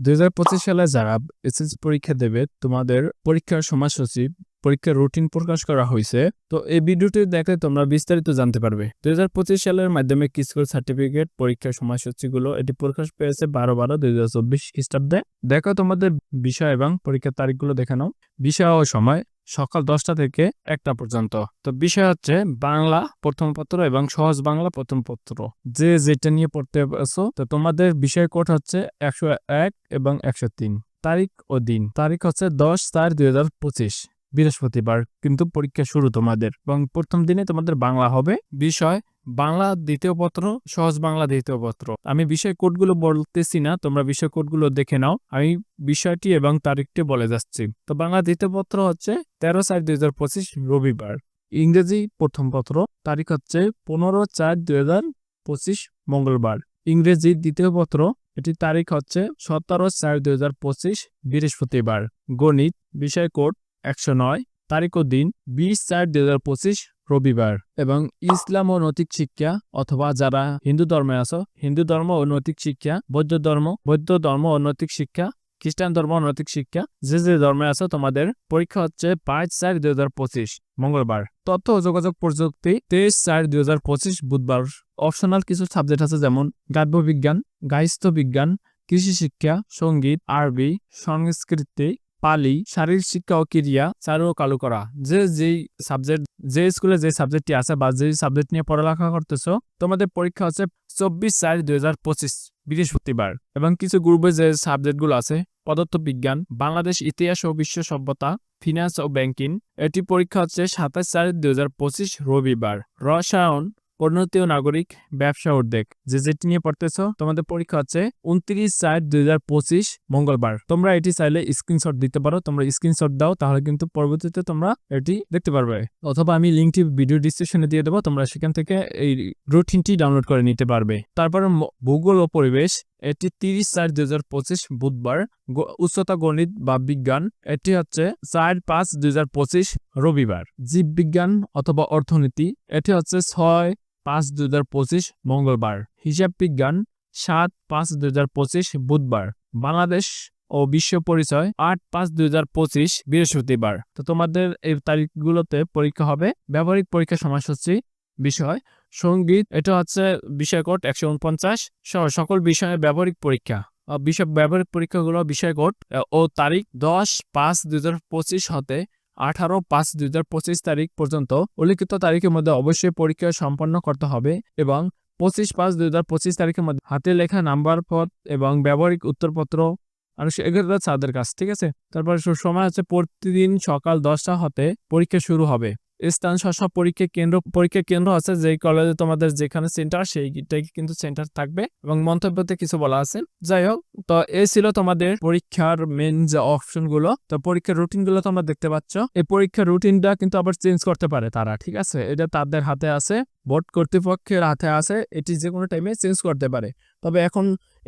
দুই সালে যারা এসএসসি পরীক্ষা দেবে, তোমাদের পরীক্ষার সময়সূচি, পরীক্ষার রুটিন প্রকাশ করা হয়েছে। তো এই ভিডিওটি দেখলে তোমরা বিস্তারিত জানতে পারবে। দুই হাজার পঁচিশ সালের মাধ্যমিক স্কুল সার্টিফিকেট পরীক্ষার সময়সূচিগুলো এটি প্রকাশ পেয়েছে বারো বারো দুই হাজার চব্বিশ খ্রিস্টাব্দে। দেখো তোমাদের বিষয় এবং পরীক্ষার তারিখগুলো দেখানো। বিষয় ও সময়। সকাল দশটা থেকে একটা পর্যন্ত। তো বিষয় হচ্ছে বাংলা প্রথম পত্র এবং সহজ বাংলা প্রথম পত্র। যে যেটা নিয়ে পড়তে আসো তো তোমাদের বিষয় কোড হচ্ছে একশো এক এবং একশো তিন। তারিখ ও দিন। তারিখ হচ্ছে দশ চার দুই হাজার পঁচিশ। বৃহস্পতিবার, কিন্তু পরীক্ষা শুরু তোমাদের। এবং প্রথম দিনে তোমাদের বাংলা হবে। বিষয়, বাংলা দ্বিতীয় পত্র, সহজ বাংলা দ্বিতীয় পত্র। আমি বিষয় কোডগুলো বলতেছি না, তোমরা বিষয় কোডগুলো দেখে নাও। আমি বিষয়টি এবং তারিখটি বলে যাচ্ছি। তো বাংলা দ্বিতীয় পত্র হচ্ছে তেরো চার দুই হাজার পঁচিশ রবিবার। ইংরেজি প্রথম পত্র, তারিখ হচ্ছে পনেরো চার দুই হাজার পঁচিশ মঙ্গলবার। ইংরেজি দ্বিতীয় পত্র এটি তারিখ হচ্ছে সতেরো চার দুই হাজার পঁচিশ বৃহস্পতিবার। গণিত, বিষয় কোড একশো নয়, তারিখ ও দিন বিশ চার দুই হাজার পঁচিশ রবিবার। এবং ইসলাম ও নৈতিক শিক্ষা অথবা যারা হিন্দু ধর্মে আছো, হিন্দু ধর্ম ও নৈতিক শিক্ষা, বৌদ্ধ ধর্ম বৌদ্ধ ধর্ম ও নৈতিক শিক্ষা, খ্রিস্টান ধর্ম নৈতিক শিক্ষা, যে যে ধর্মে আছো তোমাদের পরীক্ষা হচ্ছে পাঁচ চার দুই হাজার পঁচিশ, মঙ্গলবার। তথ্য ও যোগাযোগ প্রযুক্তি তেইশ চার দুই হাজার পঁচিশ বুধবার। অপশনাল কিছু সাবজেক্ট আছে যেমন গাব্য বিজ্ঞান, গাইস্থ বিজ্ঞান, কৃষি শিক্ষা, সংগীত, আরবি, সংস্কৃতি পালি শারীরিক শিক্ষা ও ক্রিয়া চারু ও কালু করা যে যেই সাবজেক্ট যে স্কুলে যে সাবজেক্টটি আছে বা যে সাবজেক্ট নিয়ে পড়ালেখা করতেছো তোমাদের পরীক্ষা হচ্ছে চব্বিশ চার দুই হাজার পঁচিশ বৃহস্পতিবার এবং কিছু গ্রুপে যে সাবজেক্টগুলো আছে পদার্থ বিজ্ঞান, বাংলাদেশ ইতিহাস ও বিশ্ব সভ্যতা ফিনান্স ও ব্যাংকিং এটি পরীক্ষা হচ্ছে সাতাশ চার দুই রবিবার রসায়ন পরিণতি ও নাগরিক, ব্যবসা উদ্যোগ। যে যেটি নিয়ে পড়তেছো, তোমাদের পরীক্ষা হচ্ছে উনত্রিশ চার দুই হাজার পঁচিশ মঙ্গলবার। তোমরা এটি চাইলে স্ক্রিনশট দিতে পারো, তোমরা স্ক্রিনশট দাও, তাহলে কিন্তু পরবর্তীতে তোমরা এটি দেখতে পারবে। অথবা আমি লিঙ্কটি ভিডিও ডিসক্রিপশনে দিয়ে দেবো, তোমরা সেখান থেকে এই রুটিনটি ডাউনলোড করে নিতে পারবে। তারপর ভূগোল ও পরিবেশ, এটি তিরিশ চার দুই হাজার পঁচিশ বুধবার। উচ্চতা গণিত বা বিজ্ঞান, এটি হচ্ছে চার পাঁচ দুই হাজার পঁচিশ রবিবার। জীববিজ্ঞান অথবা অর্থনীতি, এটি হচ্ছে ছয় পাঁচ দু হাজার পঁচিশ মঙ্গলবার। হিসাব বিজ্ঞান সাত পাঁচ দু হাজার পঁচিশ বুধবার। বাংলাদেশ ও বিশ্ব পরিচয় আট পাঁচ দুই হাজার পঁচিশ বৃহস্পতিবার। তো তোমাদের এই তারিখগুলোতে পরীক্ষা হবে। ব্যবহারিক পরীক্ষা সময়সূচি বিষয় সংগীত, এটা হচ্ছে বিষয় কোড একশো উনপঞ্চাশ সহ সকল বিষয়ে ব্যবহারিক পরীক্ষা। বিষয়, ব্যবহারিক পরীক্ষাগুলো বিষয় কোড ও তারিখ দশ পাঁচ দুই হাজার পঁচিশ হতে আঠারো পাঁচ দুই হাজার পঁচিশ তারিখ পর্যন্ত উল্লিখিত তারিখের মধ্যে অবশ্যই পরীক্ষা সম্পন্ন করতে হবে এবং পঁচিশ পাঁচ দুই হাজার পঁচিশ তারিখের মধ্যে হাতে লেখা নাম্বার পথ এবং ব্যবহারিক উত্তরপত্র আর এগুলো স্যারদের কাছ, ঠিক আছে? তারপর সময় আছে প্রতিদিন সকাল দশটা হতে পরীক্ষা শুরু হবে। স্থান সব পরীক্ষা কেন্দ্র পরীক্ষা কেন্দ্র আছে যেই কলেজে তোমাদের যেখানে সেন্টার সেইটাই কিন্তু সেন্টার থাকবে এবং মন্তব্যতে কিছু বলা আছে। যাই হোক, তো এই ছিল তোমাদের পরীক্ষার মেন যে অপশনগুলো, তো পরীক্ষার রুটিনগুলো তোমরা দেখতে পাচ্ছ। এই পরীক্ষার রুটিনটা কিন্তু আবার চেঞ্জ করতে পারে তারা, ঠিক আছে? এটা তাদের হাতে আছে বোর্ড কর্তৃপক্ষের হাতে আছে, এটি যে কোনো টাইমে চেঞ্জ করতে পারে। তবে এখন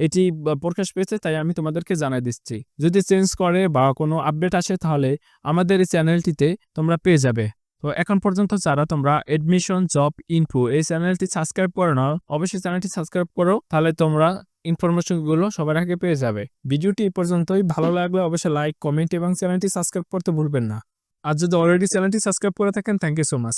এটি প্রকাশ পেয়েছে, তাই আমি তোমাদেরকে জানাই দিচ্ছি। যদি চেঞ্জ করে বা কোনো আপডেট আসে তাহলে আমাদের এই চ্যানেলটিতে তোমরা পেয়ে যাবে। তো এখন পর্যন্ত যারা তোমরা এডমিশন জব ইনফো এই চ্যানেলটি সাবস্ক্রাইব করো না, অবশ্যই চ্যানেলটি সাবস্ক্রাইব করো, তাহলে তোমরা ইনফরমেশনগুলো সবার আগে পেয়ে যাবে। ভিডিওটি এই পর্যন্তই, ভালো লাগলে অবশ্যই লাইক কমেন্ট এবং চ্যানেলটি সাবস্ক্রাইব করতে ভুলবেন না। আর যদি অলরেডি চ্যানেলটি সাবস্ক্রাইব করে থাকেন থ্যাংক ইউ সো মাচ